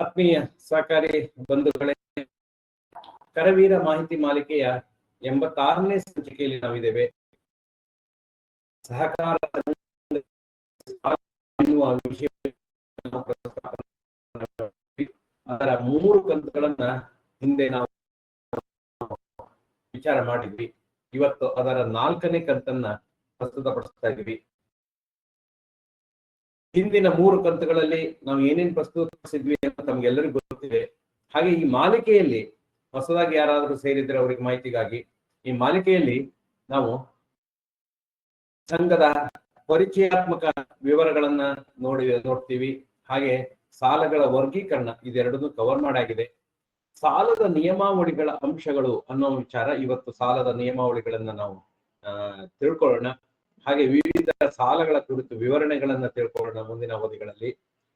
ಆತ್ಮೀಯ ಸಹಕಾರಿ ಬಂಧುಗಳೇ, ಕರವೀರ ಮಾಹಿತಿ ಮಾಲಿಕೆಯ ಎಂಬತ್ತಾರನೇ ಸಂಚಿಕೆಯಲ್ಲಿ ನಾವಿದ್ದೇವೆ ಸಹಕಾರ. ಅದರ ಮೂರು ಕಂತುಗಳನ್ನ ಹಿಂದೆ ನಾವು ವಿಚಾರ ಮಾಡಿದ್ವಿ ಇವತ್ತು ಅದರ ನಾಲ್ಕನೇ ಕಂತನ್ನ ಪ್ರಸ್ತುತಪಡಿಸ್ತಾ ಇದ್ವಿ ಹಿಂದಿನ ಮೂರು ಕಂತುಗಳಲ್ಲಿ ನಾವು ಏನೇನ್ ಪ್ರಸ್ತುತಪಡಿಸಿದ್ವಿ ಅಂತ ತಮ್ಗೆಲ್ಲರಿಗೂ ಗೊತ್ತಿದೆ. ಹಾಗೆ ಈ ಮಾಲಿಕೆಯಲ್ಲಿ ಹೊಸದಾಗಿ ಯಾರಾದರೂ ಸೇರಿದ್ರೆ ಅವರಿಗೆ ಮಾಹಿತಿಗಾಗಿ, ಈ ಮಾಲಿಕೆಯಲ್ಲಿ ನಾವು ಸಂಘದ ಪರಿಚಯಾತ್ಮಕ ವಿವರಗಳನ್ನ ನೋಡಿ, ನೋಡ್ತೀವಿ. ಹಾಗೆ ಸಾಲಗಳ ವರ್ಗೀಕರಣ ಇದೆರಡನ್ನೂ ಕವರ್ ಮಾಡಾಗಿದೆ. ಸಾಲದ ನಿಯಮಾವಳಿಗಳ ಅಂಶಗಳು ಅನ್ನೋ ವಿಚಾರ ಇವತ್ತು ಸಾಲದ ನಿಯಮಾವಳಿಗಳನ್ನ ನಾವು ತಿಳ್ಕೊಳ್ಳೋಣ. ಹಾಗೆ ವಿವಿಧ ಸಾಲಗಳ ಕುರಿತು ವಿವರಣೆಗಳನ್ನ ತಿಳ್ಕೊಳ್ಳೋಣ ಮುಂದಿನ ಅವಧಿಗಳಲ್ಲಿ.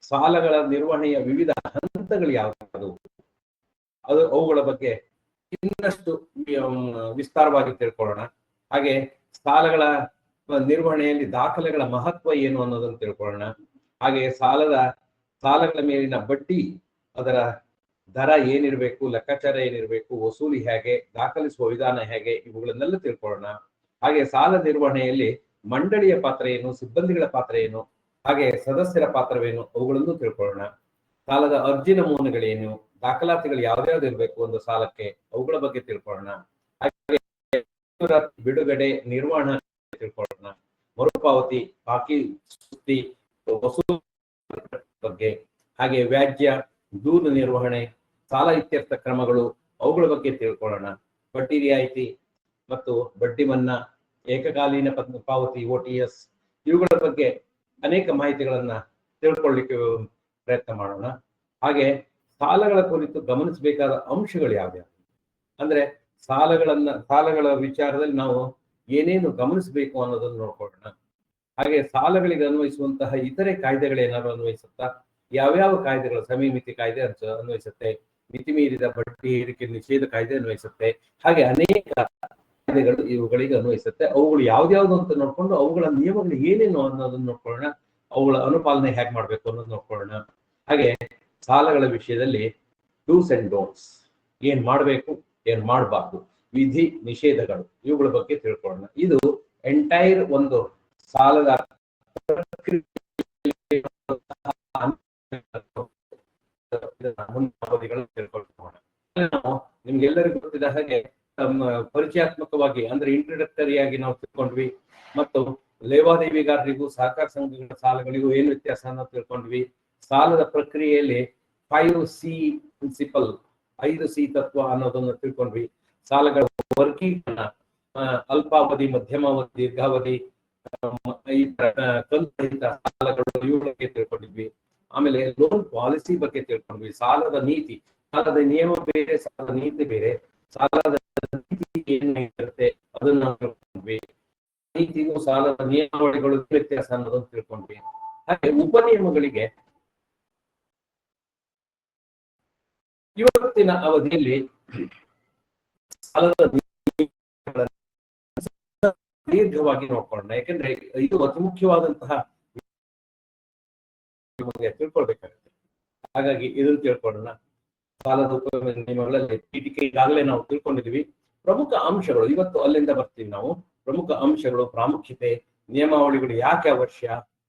ಸಾಲಗಳ ನಿರ್ವಹಣೆಯ ವಿವಿಧ ಹಂತಗಳು ಯಾವುದು ಅದು ಅವುಗಳ ಬಗ್ಗೆ ಇನ್ನಷ್ಟು ವಿಸ್ತಾರವಾಗಿ ತಿಳ್ಕೊಳ್ಳೋಣ. ಹಾಗೆ ಸಾಲಗಳ ನಿರ್ವಹಣೆಯಲ್ಲಿ ದಾಖಲೆಗಳ ಮಹತ್ವ ಏನು ಅನ್ನೋದನ್ನು ತಿಳ್ಕೊಳ್ಳೋಣ. ಹಾಗೆ ಸಾಲದ, ಸಾಲಗಳ ಮೇಲಿನ ಬಡ್ಡಿ, ಅದರ ದರ ಏನಿರಬೇಕು, ಲೆಕ್ಕಾಚಾರ ಏನಿರಬೇಕು, ವಸೂಲಿ ಹೇಗೆ, ದಾಖಲಿಸುವ ವಿಧಾನ ಹೇಗೆ, ಇವುಗಳನ್ನೆಲ್ಲ ತಿಳ್ಕೊಳ್ಳೋಣ. ಹಾಗೆ ಸಾಲ ನಿರ್ವಹಣೆಯಲ್ಲಿ ಮಂಡಳಿಯ ಪಾತ್ರ ಏನು, ಸಿಬ್ಬಂದಿಗಳ ಪಾತ್ರ ಏನು, ಹಾಗೆ ಸದಸ್ಯರ ಪಾತ್ರವೇನು ಅವುಗಳನ್ನು ತಿಳ್ಕೊಳ್ಳೋಣ. ಸಾಲದ ಅರ್ಜಿ ನಮೂನೆಗಳೇನು, ದಾಖಲಾತಿಗಳು ಯಾವ್ದ್ಯಾವ್ದು ಇರಬೇಕು ಒಂದು ಸಾಲಕ್ಕೆ ಅವುಗಳ ಬಗ್ಗೆ ತಿಳ್ಕೊಳ್ಳೋಣ. ಬಿಡುಗಡೆ, ನಿರ್ವಹಣೆ ತಿಳ್ಕೊಳ್ಳೋಣ. ಮರುಪಾವತಿ, ಬಾಕಿ ವಸೂಲು ಬಗ್ಗೆ, ಹಾಗೆ ವ್ಯಾಜ್ಯ, ದೂರು ನಿರ್ವಹಣೆ, ಸಾಲ ಇತ್ಯರ್ಥ ಕ್ರಮಗಳು ಅವುಗಳ ಬಗ್ಗೆ ತಿಳ್ಕೊಳ್ಳೋಣ. ಬಡ್ಡಿ ರಿಯಾಯಿತಿ ಮತ್ತು ಬಡ್ಡಿ ಮನ್ನಾ ಏಕಕಾಲೀನ ಪಾವತಿ ಒ ಟಿ ಎಸ್ ಇವುಗಳ ಬಗ್ಗೆ ಅನೇಕ ಮಾಹಿತಿಗಳನ್ನ ತಿಳ್ಕೊಳ್ಳಿಕ್ಕೆ ಪ್ರಯತ್ನ ಮಾಡೋಣ. ಹಾಗೆ ಸಾಲಗಳ ಕುರಿತು ಗಮನಿಸಬೇಕಾದ ಅಂಶಗಳು ಯಾವ್ಯಾವು? ಅಂದ್ರೆ ಸಾಲಗಳನ್ನ, ಸಾಲಗಳ ವಿಚಾರದಲ್ಲಿ ನಾವು ಏನೇನು ಗಮನಿಸಬೇಕು ಅನ್ನೋದನ್ನು ನೋಡ್ಕೊಳ್ಳೋಣ. ಹಾಗೆ ಸಾಲಗಳಿಗೆ ಅನ್ವಯಿಸುವಂತಹ ಇತರೆ ಕಾಯ್ದೆಗಳೇನಾದ್ರು ಅನ್ವಯಿಸುತ್ತಾ? ಯಾವ್ಯಾವ ಕಾಯ್ದೆಗಳು? ಸಮೀಮಿತಿ ಕಾಯ್ದೆ ಅನ್ವಯಿಸುತ್ತೆ. ಮಿತಿ ಮೀರಿದ ಬಡ್ಡಿ ಏರಿಕೆ ನಿಷೇಧ ಕಾಯ್ದೆ ಅನ್ವಯಿಸುತ್ತೆ. ಹಾಗೆ ಅನೇಕ ಕಾಯ್ದೆಗಳು ಇವುಗಳಿಗೆ ಅನ್ವಯಿಸುತ್ತೆ. ಅವುಗಳು ಯಾವ್ದ್ಯಾವ್ದು ಅಂತ ನೋಡ್ಕೊಂಡು ಅವುಗಳ ನಿಯಮಗಳು ಏನೇನು ಅನ್ನೋದನ್ನ ನೋಡ್ಕೊಳ್ಳೋಣ. ಅವುಗಳ ಅನುಪಾಲನೆ ಹೇಗೆ ಮಾಡ್ಬೇಕು ಅನ್ನೋದು ನೋಡ್ಕೊಳ್ಳೋಣ. ಹಾಗೆ ಸಾಲಗಳ ವಿಷಯದಲ್ಲಿ ಡೂಸ್ ಅಂಡ್ ಡೋಂಟ್ಸ್ ಏನ್ ಮಾಡ್ಬೇಕು, ಏನ್ ಮಾಡಬಾರ್ದು. ವಿಧಿ ನಿಷೇಧಗಳು ಇವುಗಳ ಬಗ್ಗೆ ತಿಳ್ಕೊಳ್ಳೋಣ. ಇದು ಎಂಟೈರ್ ಒಂದು ಸಾಲದ ತಿಳ್ಕೊಳ್ಳೋಣ. ನಿಮ್ಗೆಲ್ಲರಿಗೂ ಗೊತ್ತಿದ ಹಾಗೆ ಪರಿಚಯಾತ್ಮಕವಾಗಿ, ಅಂದ್ರೆ ಇಂಟ್ರಡಕ್ಟರಿ ಆಗಿ ನಾವು ತಿಳ್ಕೊಂಡ್ವಿ. ಮತ್ತು ಲೇವಾದೇವಿಗಾರರಿಗೂ, ಸಹಕಾರ ಸಂಘಗಳ ಸಾಲಗಳಿಗೂ ಏನು ವ್ಯತ್ಯಾಸ ಅನ್ನೋ ತಿಳ್ಕೊಂಡ್ವಿ. ಸಾಲದ ಪ್ರಕ್ರಿಯೆಯಲ್ಲಿ ಫೈವ್ ಸಿ ಪ್ರಿನ್ಸಿಪಲ್ ಐದು ಸಿ ತತ್ವ ಅನ್ನೋದನ್ನು ತಿಳ್ಕೊಂಡ್ವಿ. ಸಾಲಗಳ ವರ್ಗೀಕರಣ ಅಲ್ಪಾವಧಿ ಅಲ್ಪಾವಧಿ, ಮಧ್ಯಮಾವಧಿ, ದೀರ್ಘಾವಧಿ, ಈ ಕಂತುರಹಿತ ಸಾಲಗಳು ಇವುಗಳ ಬಗ್ಗೆ ತಿಳ್ಕೊಂಡಿದ್ವಿ. ಆಮೇಲೆ ಲೋನ್ ಪಾಲಿಸಿ ಬಗ್ಗೆ ತಿಳ್ಕೊಂಡ್ವಿ. ಸಾಲದ ನೀತಿ, ಸಾಲದ ನಿಯಮ ಬೇರೆ, ಸಾಲದ ನೀತಿ ಬೇರೆ. ಸಾಲದ ನೀತಿ ಅದನ್ನ ತಿಳ್ಕೊಂಡ್ವಿ ನೀತಿಗೂ ಸಾಲದ ನಿಯಮಾವಳಿಗಳು ವ್ಯತ್ಯಾಸ ಅನ್ನೋದನ್ನು ತಿಳ್ಕೊಂಡ್ವಿ. ಹಾಗೆ ಉಪನಿಯಮಗಳಿಗೆ ಇವತ್ತಿನ ಅವಧಿಯಲ್ಲಿ ಸಾಲದ ದೀರ್ಘವಾಗಿ ನೋಡ್ಕೊಳ್ಳೋಣ. ಯಾಕಂದ್ರೆ ಇದು ಅತಿ ಮುಖ್ಯವಾದಂತಹ ತಿಳ್ಕೊಳ್ಬೇಕಾಗುತ್ತೆ. ಹಾಗಾಗಿ ಇದನ್ನು ತಿಳ್ಕೊಳ್ಳೋಣ. ಉಪಯೋಗ ನಿಯಮಗಳಲ್ಲಿ ಟೀಟಿಕೆ ಈಗಾಗಲೇ ನಾವು ತಿಳ್ಕೊಂಡಿದ್ವಿ ಪ್ರಮುಖ ಅಂಶಗಳು, ಇವತ್ತು ಅಲ್ಲಿಂದ ಬರ್ತೀವಿ ನಾವು. ಪ್ರಮುಖ ಅಂಶಗಳು, ಪ್ರಾಮುಖ್ಯತೆ, ನಿಯಮಾವಳಿಗಳು ಯಾಕೆ ಅವಶ್ಯ,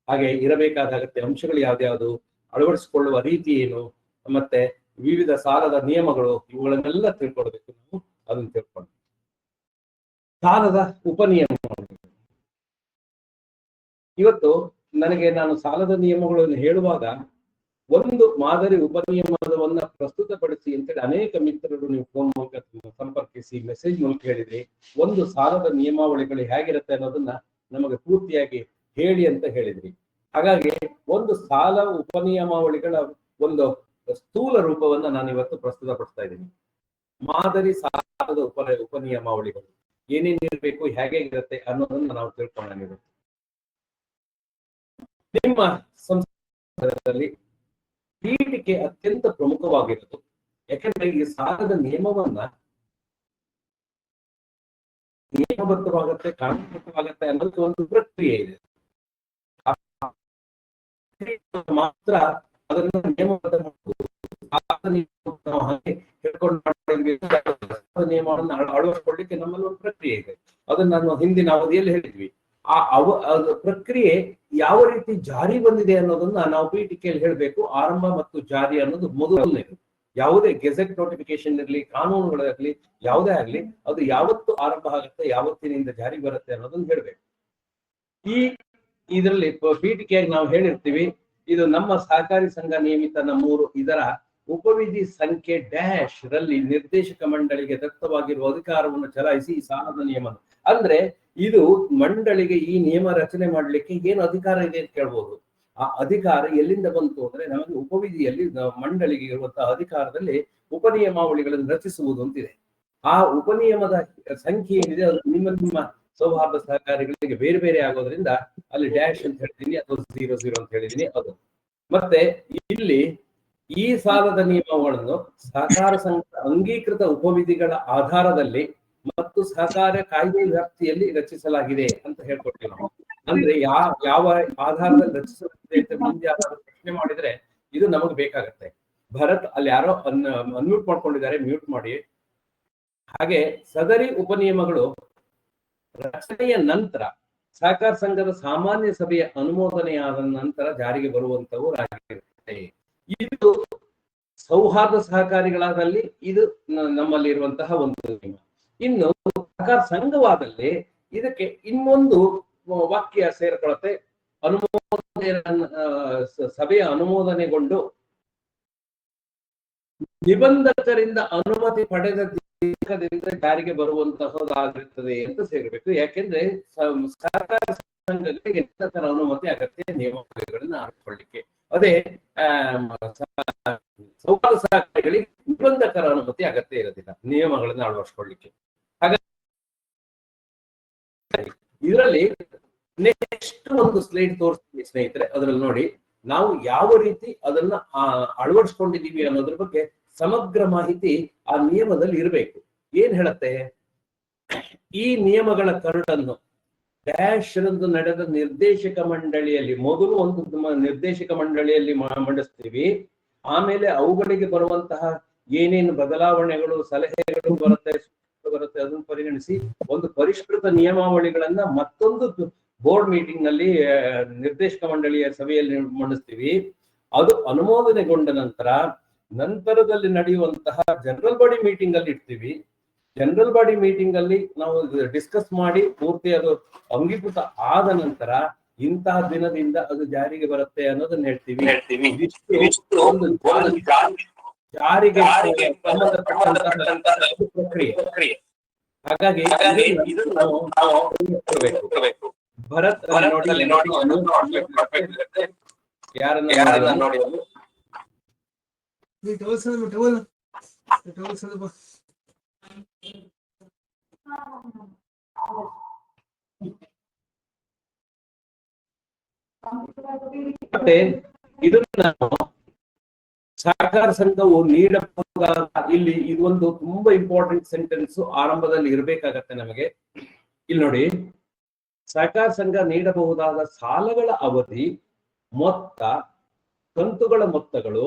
ಹಾಗೆ ಇರಬೇಕಾದ ಅಗತ್ಯ ಅಂಶಗಳು ಯಾವ್ದ್ಯಾವ್ದು, ಅಳವಡಿಸಿಕೊಳ್ಳುವ ರೀತಿ ಏನು, ಮತ್ತೆ ವಿವಿಧ ಸಾಲದ ನಿಯಮಗಳು, ಇವುಗಳನ್ನೆಲ್ಲ ತಿಳ್ಕೊಳ್ಬೇಕು ನಾವು. ಅದನ್ನ ತಿಳ್ಕೊಂಡು ಸಾಲದ ಉಪನಿಯಮಗಳು. ಇವತ್ತು ನನಗೆ ನಾನು ಸಾಲದ ನಿಯಮಗಳನ್ನು ಹೇಳುವಾಗ ಒಂದು ಮಾದರಿ ಉಪನಿಯಮವನ್ನ ಪ್ರಸ್ತುತಪಡಿಸಿ ಅಂತೇಳಿ ಅನೇಕ ಮಿತ್ರರು ನೀವು ಫೋನ್ ಮೂಲಕ ಸಂಪರ್ಕಿಸಿ ಮೆಸೇಜ್ ಮೂಲಕ ಹೇಳಿದ್ರಿ ಒಂದು ಸಾಲದ ನಿಯಮಾವಳಿಗಳು ಹೇಗಿರುತ್ತೆ ಅನ್ನೋದನ್ನ ನಮಗೆ ಪೂರ್ತಿಯಾಗಿ ಹೇಳಿ ಅಂತ ಹೇಳಿದ್ರಿ. ಹಾಗಾಗಿ ಒಂದು ಸಾಲ ಉಪನಿಯಮಾವಳಿಗಳ ಒಂದು ಸ್ಥೂಲ ರೂಪವನ್ನ ನಾನು ಇವತ್ತು ಪ್ರಸ್ತುತಪಡಿಸ್ತಾ ಇದ್ದೀನಿ. ಮಾದರಿ ಸಾಲದ ಉಪ, ಉಪನಿಯಮಾವಳಿಗಳು ಏನೇನಿರ್ಬೇಕು, ಹೇಗೆ ಇರುತ್ತೆ ಅನ್ನೋದನ್ನ ನಾವು ತಿಳ್ಕೊಳ್ಳೋಣ ನಿಮ್ಮ ಸಂಸ್ಥೆಯಲ್ಲಿ ಪೀಠಿಕೆ ಅತ್ಯಂತ ಪ್ರಮುಖವಾಗಿರೋದು ಯಾಕಂದ್ರೆ ಈ ಸಾಲದ ನಿಯಮವನ್ನ ನಿಯಮಬದ್ಧವಾಗತ್ತೆ ಕಾನೂನುಬದ್ಧವಾಗತ್ತೆ ಅನ್ನೋದು ಒಂದು ಪ್ರಕ್ರಿಯೆ ಇದೆ. ಮಾತ್ರ ಅದನ್ನು ನಿಯಮಬದ್ಧ ನಿಯಮವನ್ನು ಅಳವಡಿಸಿಕೊಳ್ಳಿಕ್ಕೆ ನಮ್ಮಲ್ಲಿ ಒಂದು ಪ್ರಕ್ರಿಯೆ ಇದೆ. ಅದನ್ನ ನಾನು ಹಿಂದಿನ ಅವಧಿಯಲ್ಲಿ ಹೇಳಿದ್ವಿ. ಆ ಅವ ಪ್ರಕ್ರಿಯೆ ಯಾವ ರೀತಿ ಜಾರಿ ಬಂದಿದೆ ಅನ್ನೋದನ್ನ ನಾವು ಪೀಠಿಕೆಯಲ್ಲಿ ಹೇಳಬೇಕು. ಆರಂಭ ಮತ್ತು ಜಾರಿ ಅನ್ನೋದು ಮೊದಲನೇದು ಯಾವುದೇ ಗೆಜೆಟ್ ನೋಟಿಫಿಕೇಶನ್ ಇರಲಿ, ಕಾನೂನುಗಳಾಗ್ಲಿ, ಯಾವುದೇ ಆಗ್ಲಿ, ಅದು ಯಾವತ್ತು ಆರಂಭ ಆಗುತ್ತೆ, ಯಾವತ್ತಿನಿಂದ ಜಾರಿ ಬರುತ್ತೆ ಅನ್ನೋದನ್ನ ಹೇಳ್ಬೇಕು. ಈ ಇದರಲ್ಲಿ ಪೀಠಿಕೆಯಾಗಿ ನಾವು ಹೇಳಿರ್ತೀವಿ, ಇದು ನಮ್ಮ ಸಹಕಾರಿ ಸಂಘ ನಿಯಮಿತ ನಮ್ಮೂರು, ಇದರ ಉಪವಿಧಿ ಸಂಖ್ಯೆ ಡ್ಯಾಶ್ ರಲ್ಲಿ ನಿರ್ದೇಶಕ ಮಂಡಳಿಗೆ ದತ್ತವಾಗಿರುವ ಅಧಿಕಾರವನ್ನು ಚಲಾಯಿಸಿ ಈ ಸಾಲದ ನಿಯಮ ಅಂದ್ರೆ ಇದು ಮಂಡಳಿಗೆ ಈ ನಿಯಮ ರಚನೆ ಮಾಡಲಿಕ್ಕೆ ಏನು ಅಧಿಕಾರ ಇದೆ ಅಂತ ಕೇಳ್ಬೋದು. ಆ ಅಧಿಕಾರ ಎಲ್ಲಿಂದ ಬಂತು ಅಂದ್ರೆ ನಮಗೆ ಉಪವಿಧಿಯಲ್ಲಿ ಮಂಡಳಿಗೆ ಇರುವಂತಹ ಅಧಿಕಾರದಲ್ಲಿ ಉಪನಿಯಮಾವಳಿಗಳನ್ನು ರಚಿಸುವುದು ಅಂತಿದೆ. ಆ ಉಪನಿಯಮದ ಸಂಖ್ಯೆ ಏನಿದೆ ಅದು ನಿಮ್ಮ ನಿಮ್ಮ ಸೌಹಾರ್ದ ಸಹಕಾರಿಗಳಿಗೆ ಬೇರೆ ಬೇರೆ ಆಗೋದ್ರಿಂದ ಅಲ್ಲಿ ಡ್ಯಾಶ್ ಅಂತ ಹೇಳ್ತೀನಿ ಅಥವಾ ಝೀರೋ ಝೀರೋ ಅಂತ ಹೇಳಿದೀನಿ ಅದು. ಮತ್ತೆ ಇಲ್ಲಿ ಈ ಸಾಲದ ನಿಯಮಗಳನ್ನು ಸಹಕಾರ ಸಂಘ ಅಂಗೀಕೃತ ಉಪವಿಧಿಗಳ ಆಧಾರದಲ್ಲಿ ಮತ್ತು ಸಹಕಾರ ಕಾಯ್ದೆ ವ್ಯಾಪ್ತಿಯಲ್ಲಿ ರಚಿಸಲಾಗಿದೆ ಅಂತ ಹೇಳ್ಕೊಡ್ತೀವಿ ನಾವು ಅಂದ್ರೆ ಯಾವ ಯಾವ ಆಧಾರದಲ್ಲಿ ರಚಿಸಲಾಗಿದೆ ಅಂತ ಮುಂದೆ ಪ್ರಶ್ನೆ ಮಾಡಿದ್ರೆ ಇದು ನಮಗೆ ಬೇಕಾಗತ್ತೆ. ಭರತ್ ಅಲ್ಲಿ ಯಾರೋ ಅನ್ ಅನ್ಮ್ಯೂಟ್ ಮಾಡ್ಕೊಂಡಿದ್ದಾರೆ ಮ್ಯೂಟ್ ಮಾಡಿ. ಹಾಗೆ ಸದರಿ ಉಪನಿಯಮಗಳು ರಚನೆಯ ನಂತರ, ಸಹಕಾರ ಸಂಘದ ಸಾಮಾನ್ಯ ಸಭೆಯ ಅನುಮೋದನೆಯಾದ ನಂತರ ಜಾರಿಗೆ ಬರುವಂತವು ಆಗಿರುತ್ತೆ ಇದು ಸೌಹಾರ್ದ ಸಹಕಾರಿಗಳಾದಲ್ಲಿ ಇದು ನಮ್ಮಲ್ಲಿ ಇರುವಂತಹ ಒಂದು ನಿಯಮ. ಇನ್ನು ಸಹಕಾರ ಸಂಘವಾದಲ್ಲಿ ಇದಕ್ಕೆ ಇನ್ನೊಂದು ವಾಕ್ಯ ಸೇರ್ಕೊಳತ್ತೆ. ಅನುಮೋದನೆ ಸಭೆಯ ಅನುಮೋದನೆಗೊಂಡು ನಿಬಂಧಕರಿಂದ ಅನುಮತಿ ಪಡೆದ ದೇಶದಿಂದ ಜಾರಿಗೆ ಬರುವಂತಹದ್ದಾಗಿರುತ್ತದೆ ಅಂತ ಸೇರಬೇಕು. ಯಾಕೆಂದ್ರೆ ಸಹಕಾರ ಸಂಘಗಳಿಗೆ ನಿಬಂಧಕರ ಅನುಮತಿ, ಅಗತ್ಯ ನಿಯಮಾವಳಿಗಳನ್ನ ಆರಿಸಿಕೊಳ್ಳಿಕ್ಕೆ ಅದೇ ಸೌಹಾರ್ದ ಸಹಕಾರಿಗಳಿಗೆ ನಿಬಂಧಕರ ಅನುಮತಿ ಅಗತ್ಯ ಇರೋದಿಲ್ಲ. ನಿಯಮಗಳನ್ನ ಅಳವಡಿಸ್ಕೊಳ್ಳಿಕ್ಕೆ. ಇದರಲ್ಲಿ ನೆಕ್ಸ್ಟ್ ಒಂದು ಸ್ಲೈಡ್ ತೋರಿಸ್ತೀನಿ ಸ್ನೇಹಿತರೆ ಅದ್ರಲ್ಲಿ ನೋಡಿ ನಾವು ಯಾವ ರೀತಿ ಅದನ್ನ ಆ, ಅಳವಡಿಸ್ಕೊಂಡಿದೀವಿ ಅನ್ನೋದ್ರ ಬಗ್ಗೆ ಸಮಗ್ರ ಮಾಹಿತಿ ಆ ನಿಯಮದಲ್ಲಿ ಇರಬೇಕು. ಏನ್ ಹೇಳತ್ತೆ? ಈ ನಿಯಮಗಳ ಕರಡನ್ನು ಡ್ಯಾಶ್ ರಂದು ನಡೆದ ನಿರ್ದೇಶಕ ಮಂಡಳಿಯಲ್ಲಿ ಮೊದಲು ಒಂದು ನಿರ್ದೇಶಕ ಮಂಡಳಿಯಲ್ಲಿ ಮಂಡಿಸ್ತೀವಿ. ಆಮೇಲೆ ಅವುಗಳಿಗೆ ಬರುವಂತಹ ಏನೇನು ಬದಲಾವಣೆಗಳು ಸಲಹೆಗಳು ಬರುತ್ತೆ ಬರುತ್ತೆ ಅದನ್ನು ಪರಿಗಣಿಸಿ ಒಂದು ಪರಿಷ್ಕೃತ ನಿಯಮಾವಳಿಗಳನ್ನ ಮತ್ತೊಂದು ಬೋರ್ಡ್ ಮೀಟಿಂಗ್ನಲ್ಲಿ ನಿರ್ದೇಶಕ ಮಂಡಳಿಯ ಸಭೆಯಲ್ಲಿ ಮಂಡಿಸ್ತೀವಿ. ಅದು ಅನುಮೋದನೆಗೊಂಡ ನಂತರ ನಂತರದಲ್ಲಿ ನಡೆಯುವಂತಹ ಜನರಲ್ ಬಾಡಿ ಮೀಟಿಂಗ್ ಅಲ್ಲಿ ಇಡ್ತೀವಿ. ಜನರಲ್ ಬಾಡಿ ಮೀಟಿಂಗ್ ಅಲ್ಲಿ ನಾವು ಡಿಸ್ಕಸ್ ಮಾಡಿ ಪೂರ್ತಿ ಅದು ಅಂಗೀಕೃತ ಆದ ನಂತರ ಇಂತಹ ದಿನದಿಂದ ಅದು ಜಾರಿಗೆ ಬರುತ್ತೆ ಅನ್ನೋದನ್ನ ಹೇಳ್ತೀವಿ. ಜಾರಿಗೆ ಸಂಬಂಧಪಟ್ಟಂತಹ ಪ್ರಕ್ರಿಯೆ. ಹಾಗಾಗಿ. ಭರತ್. ಯಾರನ್ನ ನೋಡಿ ಮತ್ತೆ ಇದನ್ನ ಸಹಕಾರ ಸಂಘವು ನೀಡಬಹುದಾದ ಇಲ್ಲಿ ಇದೊಂದು ತುಂಬಾ ಇಂಪಾರ್ಟೆಂಟ್ ಸೆಂಟೆನ್ಸ್ ಆರಂಭದಲ್ಲಿ ಇರಬೇಕಾಗತ್ತೆ ನಮಗೆ. ಇಲ್ಲಿ ನೋಡಿ ಸಹಕಾರ ಸಂಘ ನೀಡಬಹುದಾದ ಸಾಲಗಳ ಅವಧಿ, ಮೊತ್ತ, ಕಂತುಗಳ ಮೊತ್ತಗಳು,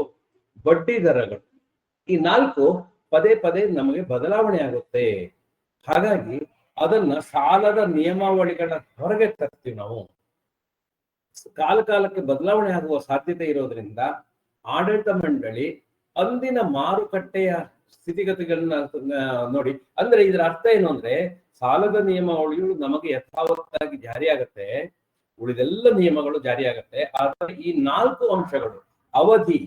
ಬಡ್ಡಿ ದರಗಳು, ಈ ನಾಲ್ಕು ಪದೇ ಪದೇ ನಮಗೆ ಬದಲಾವಣೆ ಆಗುತ್ತೆ. ಹಾಗಾಗಿ ಅದನ್ನ ಸಾಲದ ನಿಯಮಾವಳಿಗಳ ಹೊರಗೆ ತರ್ತೀವಿ ನಾವು. ಕಾಲ ಕಾಲಕ್ಕೆ ಬದಲಾವಣೆ ಆಗುವ ಸಾಧ್ಯತೆ ಇರೋದ್ರಿಂದ ಆಡಳಿತ ಮಂಡಳಿ ಅಂದಿನ ಮಾರುಕಟ್ಟೆಯ ಸ್ಥಿತಿಗತಿಗಳನ್ನ ನೋಡಿ. ಅಂದ್ರೆ ಇದರ ಅರ್ಥ ಏನು ಅಂದ್ರೆ ಸಾಲದ ನಿಯಮಾವಳಿಗಳು ನಮಗೆ ಯಥಾವತ್ತಾಗಿ ಜಾರಿಯಾಗತ್ತೆ ಉಳಿದೆಲ್ಲ ನಿಯಮಗಳು ಜಾರಿಯಾಗತ್ತೆ ಆದ್ರೆ ಈ ನಾಲ್ಕು ಅಂಶಗಳು, ಅವಧಿ,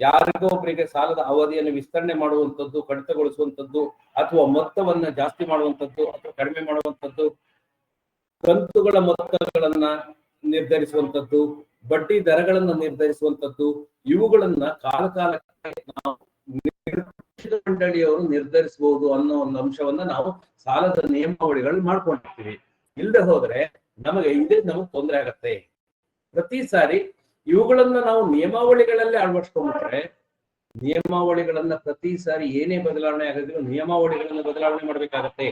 ಯಾರಿಗೋ ಒಬ್ಬರಿಗೆ ಸಾಲದ ಅವಧಿಯನ್ನು ವಿಸ್ತರಣೆ ಮಾಡುವಂತದ್ದು ಕಡಿತಗೊಳಿಸುವಂಥದ್ದು, ಅಥವಾ ಮೊತ್ತವನ್ನ ಜಾಸ್ತಿ ಮಾಡುವಂತದ್ದು ಅಥವಾ ಕಡಿಮೆ ಮಾಡುವಂತದ್ದು ಕಂತುಗಳ ಮೊತ್ತಗಳನ್ನ ನಿರ್ಧರಿಸುವಂತದ್ದು ಬಡ್ಡಿ ದರಗಳನ್ನ ನಿರ್ಧರಿಸುವಂತದ್ದು ಇವುಗಳನ್ನ ಕಾಲ ಕಾಲಕ್ಕೆ ನಾವು ಮಂಡಳಿಯವರು ನಿರ್ಧರಿಸಬಹುದು ಅನ್ನೋ ಒಂದು ಅಂಶವನ್ನ ನಾವು ಸಾಲದ ನಿಯಮಾವಳಿಗಳು ಮಾಡ್ಕೊಂಡಿರ್ತೀವಿ. ಇಲ್ಲದೆ ಹೋದ್ರೆ ನಮಗೆ ಇದೇ ನಮಗೆ ತೊಂದರೆ ಆಗತ್ತೆ. ಪ್ರತಿ ಸಾರಿ ಇವುಗಳನ್ನ ನಾವು ನಿಯಮಾವಳಿಗಳಲ್ಲೇ ಅಳವಡಿಸ್ಕೊಂಡ್ಬಿಟ್ರೆ, ನಿಯಮಾವಳಿಗಳನ್ನ ಪ್ರತಿ ಸಾರಿ ಏನೇ ಬದಲಾವಣೆ ಆಗಿದ್ರು ನಿಯಮಾವಳಿಗಳನ್ನ ಬದಲಾವಣೆ ಮಾಡ್ಬೇಕಾಗತ್ತೆ.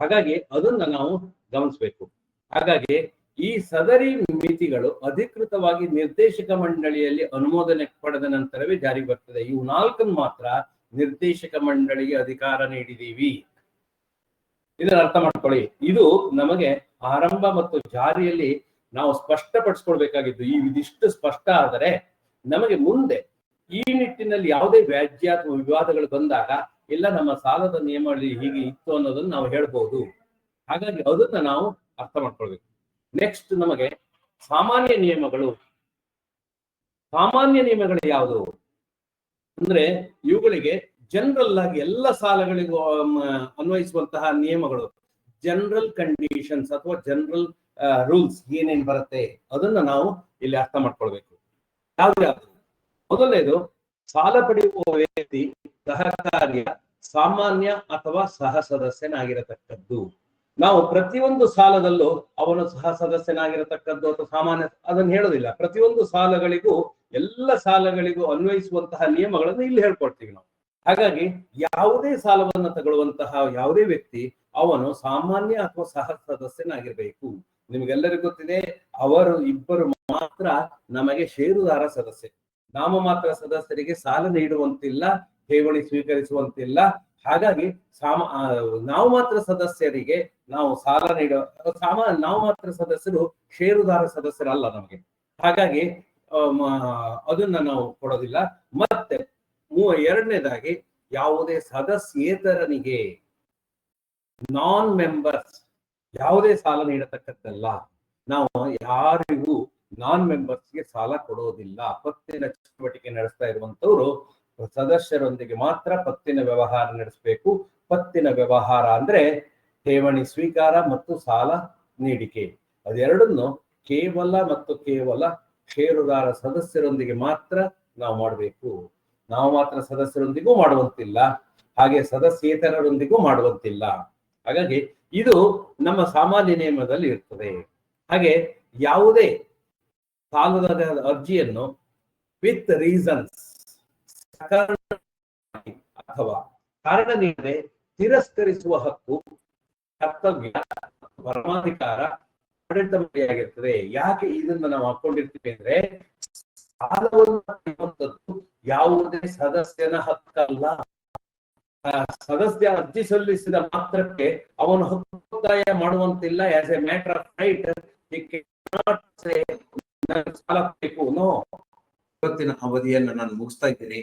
ಹಾಗಾಗಿ ಅದನ್ನ ನಾವು ಗಮನಿಸ್ಬೇಕು. ಹಾಗಾಗಿ ಈ ಸದರಿ ಮಿತಿಗಳು ಅಧಿಕೃತವಾಗಿ ನಿರ್ದೇಶಕ ಮಂಡಳಿಯಲ್ಲಿ ಅನುಮೋದನೆ ಪಡೆದ ನಂತರವೇ ಜಾರಿಗೆ ಬರ್ತದೆ. ಇವು ನಾಲ್ಕನ್ನು ಮಾತ್ರ ನಿರ್ದೇಶಕ ಮಂಡಳಿಗೆ ಅಧಿಕಾರ ನೀಡಿದೀವಿ. ಇದನ್ನ ಅರ್ಥ ಮಾಡ್ಕೊಳ್ಳಿ. ಇದು ನಮಗೆ ಆರಂಭ ಮತ್ತು ಜಾರಿಯಲ್ಲಿ ನಾವು ಸ್ಪಷ್ಟಪಡಿಸ್ಕೊಳ್ಬೇಕಾಗಿದ್ದು ಈ ಇದಿಷ್ಟು ಸ್ಪಷ್ಟ ಆದರೆ ನಮಗೆ ಮುಂದೆ ಈ ನಿಟ್ಟಿನಲ್ಲಿ ಯಾವುದೇ ವ್ಯಾಜ್ಯ ಅಥವಾ ವಿವಾದಗಳು ಬಂದಾಗ ಇಲ್ಲ ನಮ್ಮ ಸಾಲದ ನಿಯಮಗಳಲ್ಲಿ ಹೀಗೆ ಇತ್ತು ಅನ್ನೋದನ್ನ ನಾವು ಹೇಳ್ಬೋದು. ಹಾಗಾಗಿ ಅದನ್ನ ನಾವು ಅರ್ಥ ಮಾಡ್ಕೊಳ್ಬೇಕು. ನೆಕ್ಸ್ಟ್ ನಮಗೆ ಸಾಮಾನ್ಯ ನಿಯಮಗಳು. ಸಾಮಾನ್ಯ ನಿಯಮಗಳು ಯಾವುದು? ಅಂದ್ರೆ ಇವುಗಳಿಗೆ ಜನರಲ್ ಆಗಿ ಎಲ್ಲ ಸಾಲಗಳಿಗೂ ಅನ್ವಯಿಸುವಂತಹ ನಿಯಮಗಳು. ಜನರಲ್ ಕಂಡೀಷನ್ಸ್ ಅಥವಾ ಜನರಲ್ ರೂಲ್ಸ್ ಏನೇನ್ ಬರುತ್ತೆ ಅದನ್ನ ನಾವು ಇಲ್ಲಿ ಅರ್ಥ ಮಾಡ್ಕೊಳ್ಬೇಕು. ಯಾವ್ದು? ಮೊದಲನೇದು, ಸಾಲ ಪಡೆಯುವ ವ್ಯಕ್ತಿ ಸಹಕಾರಿಯ ಸಾಮಾನ್ಯ ಅಥವಾ ಸಹ ಸದಸ್ಯನಾಗಿರತಕ್ಕದ್ದು. ನಾವು ಪ್ರತಿಯೊಂದು ಸಾಲದಲ್ಲೂ ಅವನು ಸಹ ಸದಸ್ಯನಾಗಿರತಕ್ಕದ್ದು ಅಥವಾ ಸಾಮಾನ್ಯ ಅದನ್ನು ಹೇಳೋದಿಲ್ಲ. ಪ್ರತಿಯೊಂದು ಸಾಲಗಳಿಗೂ ಎಲ್ಲ ಸಾಲಗಳಿಗೂ ಅನ್ವಯಿಸುವಂತಹ ನಿಯಮಗಳನ್ನು ಇಲ್ಲಿ ಹೇಳ್ಕೊಡ್ತೀವಿ ನಾವು. ಹಾಗಾಗಿ ಯಾವುದೇ ಸಾಲವನ್ನು ತಗೊಳ್ಳುವಂತಹ ಯಾವುದೇ ವ್ಯಕ್ತಿ ಅವನು ಸಾಮಾನ್ಯ ಅಥವಾ ಸಹ ಸದಸ್ಯನಾಗಿರ್ಬೇಕು. ನಿಮಗೆಲ್ಲರಿಗೂ ಗೊತ್ತಿದೆ, ಅವರು ಇಬ್ಬರು ಮಾತ್ರ ನಮಗೆ ಷೇರುದಾರ ಸದಸ್ಯ ನಾಮ ಮಾತ್ರ ಸದಸ್ಯರಿಗೆ ಸಾಲ ನೀಡುವಂತಿಲ್ಲ, ಠೇವಣಿ ಸ್ವೀಕರಿಸುವಂತಿಲ್ಲ. ಹಾಗಾಗಿ ಸಾಮ ನಾವು ಮಾತ್ರ ಸದಸ್ಯರಿಗೆ ನಾವು ಸಾಲ ನೀಡೋ ಸಾಮಾನ್ಯ ನಾವು ಮಾತ್ರ ಸದಸ್ಯರು, ಷೇರುದಾರ ಸದಸ್ಯರಲ್ಲ ನಮಗೆ. ಹಾಗಾಗಿ ಅದನ್ನ ನಾವು ಕೊಡೋದಿಲ್ಲ. ಮತ್ತೆ ಎರಡನೇದಾಗಿ, ಯಾವುದೇ ಸದಸ್ಯೇತರನಿಗೆ ನಾನ್ ಮೆಂಬರ್ಸ್ ಯಾವುದೇ ಸಾಲ ನೀಡತಕ್ಕದ್ದಲ್ಲ, ನಾವು ಯಾರಿಗೂ ನಾನ್ ಮೆಂಬರ್ಸ್ಗೆ ಸಾಲ ಕೊಡೋದಿಲ್ಲ. ಪತ್ತಿನ ಚಟುವಟಿಕೆ ನಡೆಸ್ತಾ ಇರುವಂತವ್ರು ಸದಸ್ಯರೊಂದಿಗೆ ಮಾತ್ರ ಪತ್ತಿನ ವ್ಯವಹಾರ ನಡೆಸಬೇಕು. ಪತ್ತಿನ ವ್ಯವಹಾರ ಅಂದ್ರೆ ಠೇವಣಿ ಸ್ವೀಕಾರ ಮತ್ತು ಸಾಲ ನೀಡಿಕೆ. ಅದೆರಡನ್ನು ಕೇವಲ ಮತ್ತು ಕೇವಲ ಷೇರುದಾರ ಸದಸ್ಯರೊಂದಿಗೆ ಮಾತ್ರ ನಾವು ಮಾಡಬೇಕು. ನಾವು ಮಾತ್ರ ಸದಸ್ಯರೊಂದಿಗೂ ಮಾಡುವಂತಿಲ್ಲ. ಹಾಗೆ ಸದಸ್ಯೇತರರೊಂದಿಗೂ ಮಾಡುವಂತಿಲ್ಲ. ಹಾಗಾಗಿ ಇದು ನಮ್ಮ ಸಾಮಾನ್ಯ ನಿಯಮದಲ್ಲಿ ಇರ್ತದೆ. ಹಾಗೆ ಯಾವುದೇ ಸಾಲದ ಅರ್ಜಿಯನ್ನು ವಿತ್ ರೀಸನ್ಸ್ ಅಥವಾ ಕಾರಣ ನೀಡದೆ ತಿರಸ್ಕರಿಸುವ ಹಕ್ಕು ಕರ್ತವ್ಯ ಪರಮಾಧಿಕಾರ ಆಡಳಿತವಾಗಿರ್ತದೆ ಯಾಕೆ ಇದನ್ನ ನಾವು ಹಾಕೊಂಡಿರ್ತೀವಿ ಅಂದ್ರೆ, ಸಾಲವನ್ನು ಯಾವುದೇ ಸದಸ್ಯನ ಹಕ್ಕಲ್ಲ ಸದಸ್ಯ ಅರ್ಜಿ ಸಲ್ಲಿಸಿದ ಮಾತ್ರಕ್ಕೆ ಅವನು ಹಕ್ಕೊತ್ತಾಯ ಮಾಡುವಂತಿಲ್ಲ. As a matter of right ಸಾಲ ಬೇಕು ಇವತ್ತಿನ ಅವಧಿಯನ್ನು ನಾನು ಮುಗಿಸ್ತಾ ಇದ್ದೀನಿ.